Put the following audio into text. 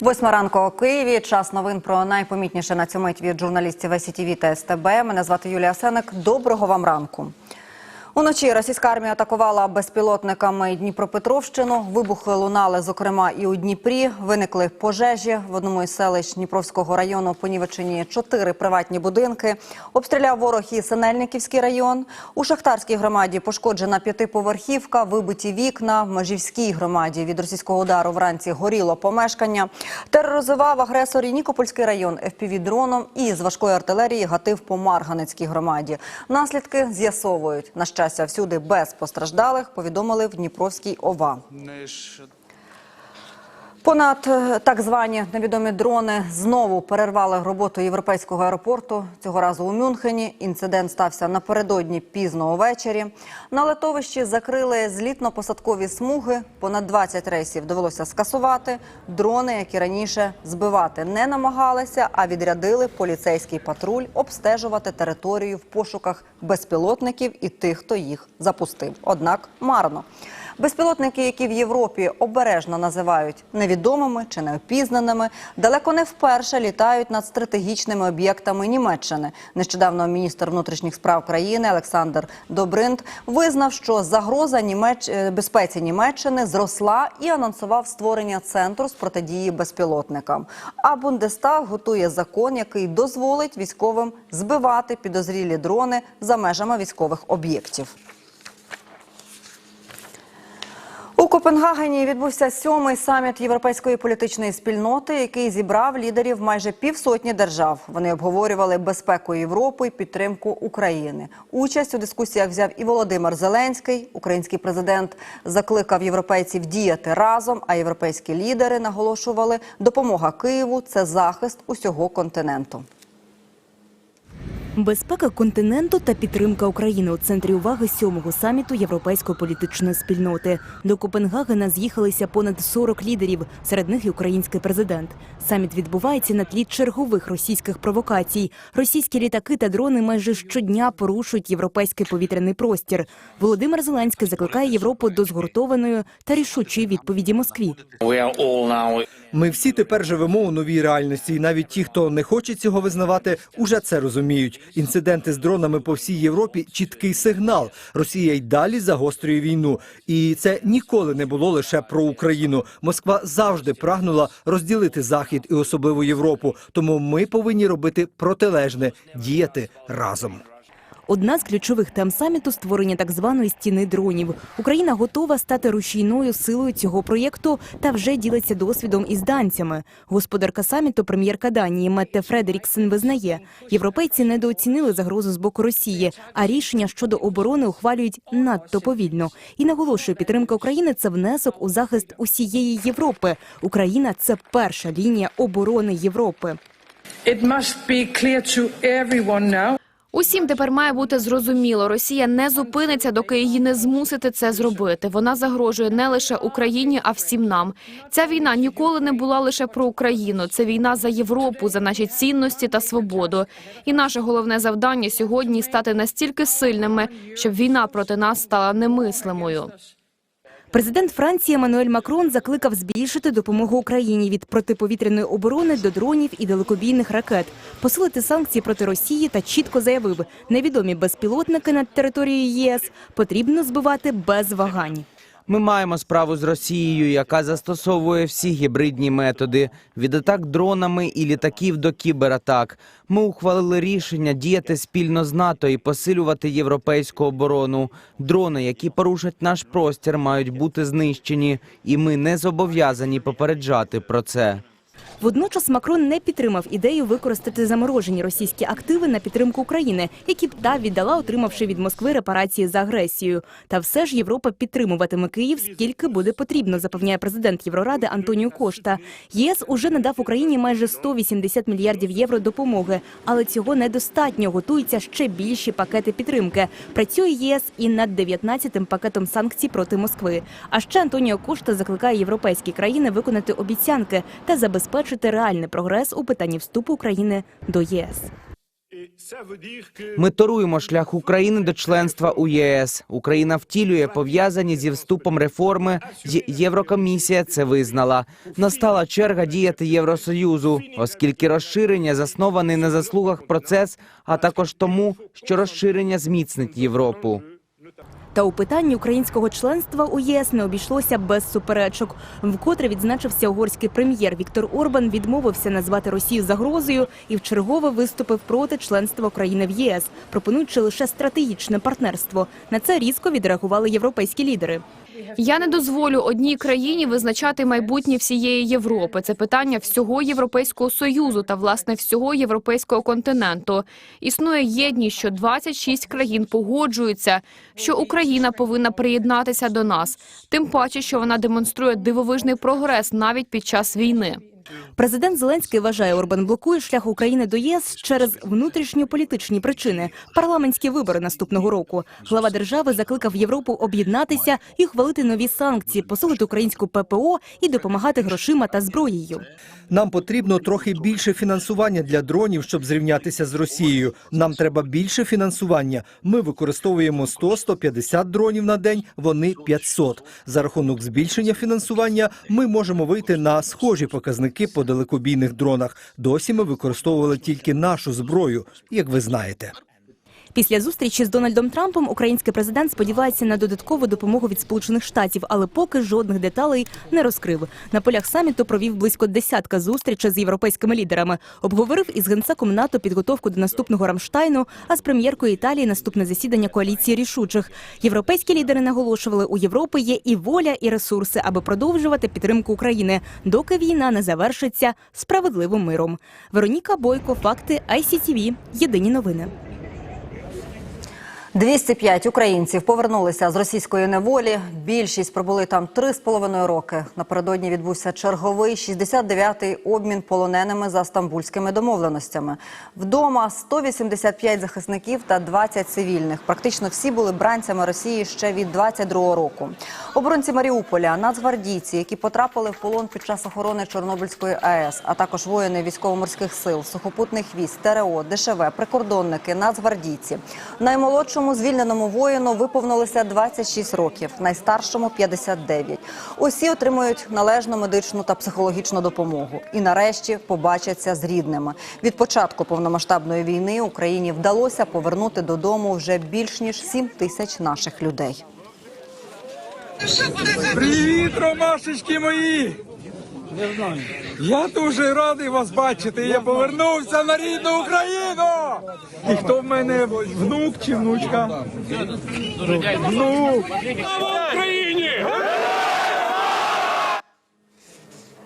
Восьма ранку у Києві. Час новин про найпомітніше на цю мить від журналістів СІТВ та СТБ. Мене звати Юлія Сеник. Доброго вам ранку. Уночі російська армія атакувала безпілотниками Дніпропетровщину. Вибухи лунали, зокрема, і у Дніпрі. Виникли пожежі в одному із селищ Дніпровського району. Понівечені чотири приватні будинки. Обстріляв ворог і Синельниківський район. У Шахтарській громаді пошкоджена п'ятиповерхівка, вибиті вікна. В Межівській громаді від російського удару вранці горіло помешкання. Тероризував агресор і Нікопольський район ФПВ-дроном і з важкої артилерії гатив по Марганецькій громаді. Наслідки з'ясовують. На щастя, всюди без постраждалих, повідомили в Дніпровській ОВА. Понад е, так звані невідомі дрони знову перервали роботу європейського аеропорту. Цього разу у Мюнхені. Інцидент стався напередодні пізно увечері. На летовищі закрили злітно-посадкові смуги. Понад 20 рейсів довелося скасувати. Дрони, які раніше збивати не намагалися, а відрядили поліцейський патруль обстежувати територію в пошуках безпілотників і тих, хто їх запустив. Однак марно. Безпілотники, які в Європі обережно називають невідомими чи неопізнаними, далеко не вперше літають над стратегічними об'єктами Німеччини. Нещодавно міністр внутрішніх справ країни Олександр Добринд визнав, що загроза Німеч... е, безпеці Німеччини зросла і анонсував створення центру з протидії безпілотникам. А Бундестаг готує закон, який дозволить військовим збивати підозрілі дрони за межами військових об'єктів. У Копенгагені відбувся сьомий саміт європейської політичної спільноти, який зібрав лідерів майже півсотні держав. Вони обговорювали безпеку Європи і підтримку України. Участь у дискусіях взяв і Володимир Зеленський. Український президент закликав європейців діяти разом. А європейські лідери наголошували, допомога Києву це захист усього континенту. Безпека континенту та підтримка України у центрі уваги сьомого саміту Європейської політичної спільноти. До Копенгагена з'їхалися понад 40 лідерів, серед них і український президент. Саміт відбувається на тлі чергових російських провокацій. Російські літаки та дрони майже щодня порушують європейський повітряний простір. Володимир Зеленський закликає Європу до згуртованої та рішучої відповіді Москві. We are all now Ми всі тепер живемо у новій реальності, і навіть ті, хто не хоче цього визнавати, уже це розуміють. Інциденти з дронами по всій Європі чіткий сигнал. Росія й далі загострює війну, і це ніколи не було лише про Україну. Москва завжди прагнула розділити захід і особливо Європу. Тому ми повинні робити протилежне діяти разом. Одна з ключових тем саміту створення так званої стіни дронів. Україна готова стати рушійною силою цього проєкту та вже ділиться досвідом із данцями. Господарка саміту, прем'єрка Данії Метте Фредеріксен визнає, європейці недооцінили загрозу з боку Росії, а рішення щодо оборони ухвалюють надто повільно. І наголошує, підтримка України це внесок у захист усієї Європи. Україна це перша лінія оборони Європи. It must be clear to everyone now Усім тепер має бути зрозуміло, Росія не зупиниться, доки її не змусити це зробити. Вона загрожує не лише Україні, а всім нам. Ця війна ніколи не була лише про Україну. Це війна за Європу, за наші цінності та свободу. І наше головне завдання сьогодні стати настільки сильними, щоб війна проти нас стала немислимою. Президент Франції Еммануель Макрон закликав збільшити допомогу Україні від протиповітряної оборони до дронів і далекобійних ракет, посилити санкції проти Росії та чітко заявив, невідомі безпілотники над територією ЄС потрібно збивати без вагань. Ми маємо справу з Росією, яка застосовує всі гібридні методи від атак дронами і літаків до кібератак. Ми ухвалили рішення діяти спільно з НАТО і посилювати європейську оборону. Дрони, які порушать наш простір, мають бути знищені, і ми не зобов'язані попереджати про це. Водночас Макрон не підтримав ідею використати заморожені російські активи на підтримку України, які б та віддала, отримавши від Москви репарації за агресію. Та все ж Європа підтримуватиме Київ скільки буде потрібно, запевняє президент Євроради Антоніо Кошта. ЄС уже надав Україні майже 180 мільярдів євро допомоги, але цього недостатньо. Готуються ще більші пакети підтримки. Працює ЄС і над 19-тим пакетом санкцій проти Москви. А ще Антоніо Кошта закликає європейські країни виконати обіцянки та забезпечити реальний прогрес у питанні вступу України до ЄС. Ми торуємо шлях України до членства у ЄС. Україна втілює пов'язані зі вступом реформи. Єврокомісія це визнала. Настала черга діяти Євросоюзу, оскільки розширення заснований на заслугах процес, а також тому, що розширення зміцнить Європу. Та у питанні українського членства у ЄС не обійшлося без суперечок. Вкотре відзначився угорський прем'єр Віктор Орбан, відмовився назвати Росію загрозою і вчергове виступив проти членства України в ЄС, пропонуючи лише стратегічне партнерство. На це різко відреагували європейські лідери. Я не дозволю одній країні визначати майбутнє всієї Європи. Це питання всього Європейського союзу та власне всього європейського континенту. Існує єдність, що 26 країн погоджуються, що Україна повинна приєднатися до нас. Тим паче, що вона демонструє дивовижний прогрес навіть під час війни. Президент Зеленський вважає, Орбан блокує шлях України до ЄС через внутрішньополітичні причини парламентські вибори наступного року. Глава держави закликав Європу об'єднатися і ухвалити нові санкції, посилити українську ППО і допомагати грошима та зброєю. Нам потрібно трохи більше фінансування для дронів, щоб зрівнятися з Росією. Нам треба більше фінансування. Ми використовуємо 100-150 дронів на день, вони 500. За рахунок збільшення фінансування ми можемо вийти на схожі показники по далекобійних дронах. Досі ми використовували тільки нашу зброю, як ви знаєте. Після зустрічі з Дональдом Трампом український президент сподівається на додаткову допомогу від Сполучених Штатів, але поки жодних деталей не розкрив. На полях саміту провів близько десятка зустрічей з європейськими лідерами. Обговорив із генсеком НАТО підготовку до наступного Рамштайну, а з прем'єркою Італії наступне засідання коаліції рішучих. Європейські лідери наголошували, у Європи є і воля, і ресурси, аби продовжувати підтримку України, доки війна не завершиться справедливим миром. Вероніка Бойко, факти ICTV. Єдині новини. 205 українців повернулися з російської неволі. Більшість пробули там три з половиною роки. Напередодні відбувся черговий 69-й обмін полоненими за стамбульськими домовленостями. Вдома 185 захисників та 20 цивільних. Практично всі були бранцями Росії ще від 22-го року. Оборонці Маріуполя, нацгвардійці, які потрапили в полон під час охорони Чорнобильської АЕС, а також воїни військово-морських сил, сухопутних військ, ТРО, ДШВ, прикордонники, нацгвардійці. Наймолодшому звільненому воїну виповнилося 26 років, найстаршому 59. Усі отримують належну медичну та психологічну допомогу. І нарешті побачаться з рідними. Від початку повномасштабної війни Україні вдалося повернути додому вже більш ніж 7 тисяч наших людей. Привіт, ромашечки мої! Я дуже радий вас бачити. Я повернувся на рідну Україну. І хто в мене внук чи внучка? Внук.